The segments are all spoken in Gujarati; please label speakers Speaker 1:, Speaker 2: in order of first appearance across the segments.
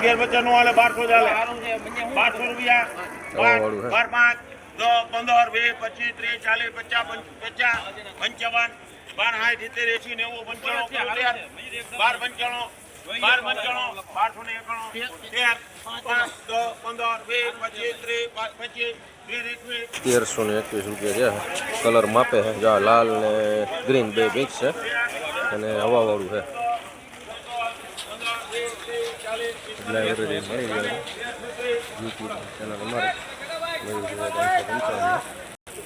Speaker 1: અગિયાર બચ્ચા નું હાલે. બારસો ચાલે બારસો રૂપિયા. બાર
Speaker 2: વાળું
Speaker 1: બાર પાંચ દસ પંદર વીસ પચીસ ત્રીસ ચાલીસ પચાસ પચાસ પંચાવન બાર સાઠ સિત્તેર એસી નેવું પંચાણું બાર પંચાણું બાર પંચાણું બારસો ને એકાણું તેર પાંચ દસ. પંદર વીસ પચીસ ત્રીસ પચીસ
Speaker 2: તેરસો ને એકવીસ રૂપિયા છે કલર માપે છે જા લાલ ને ગ્રીન બે મિક્સ છે અને હવાવાળું છે. એટલે મળી ગયો. યુટ્યુબ ચેનલ અમારે.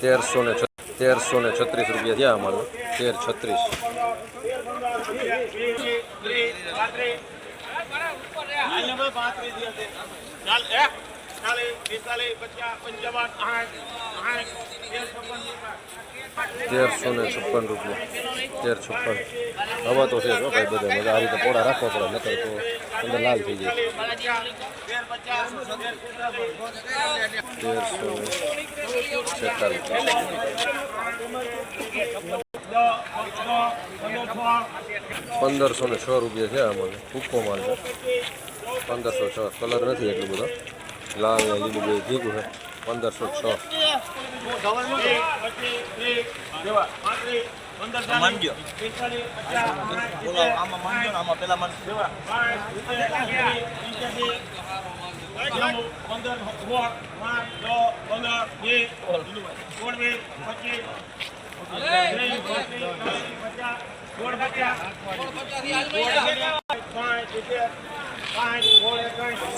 Speaker 2: તેરસો ને તેરસો ને છત્રીસ રૂપિયા થયા અમારે. તેર છત્રીસ. તેરસો ને છપ્પન રૂપિયા. તેર છપ્પન. હવા તો છે જો ભાઈ બધા મજા આ રીતે પોળા રાખવા પડે, નકર તો અંદર લાલ થઈ જાય. તેરસો છેતાલીસ. પંદરસો ને છ રૂપિયા છે આમાં. ટૂંકો માલ છે. પંદરસો છ. કલર નથી એટલું બધો. લાલ લીલું બધું ભીગું છે. પંદરસો છ.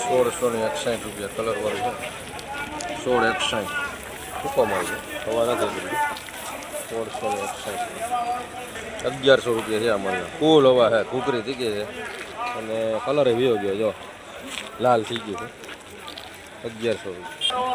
Speaker 2: સોળસો ને એકસાઠ રૂપિયા કલર વાળું છે. સોળ એકસાઠ માલ છે? હવા નથી બધી સોળસો ને એકસાઠ અગિયારસો રૂપિયા છે અમારે. કુલ હવા હે કુકરી થઈ ગઈ છે. અને કલર વિયો ગયો, જો. લાલ થઈ ગયું છે. અગિયારસો રૂપિયા.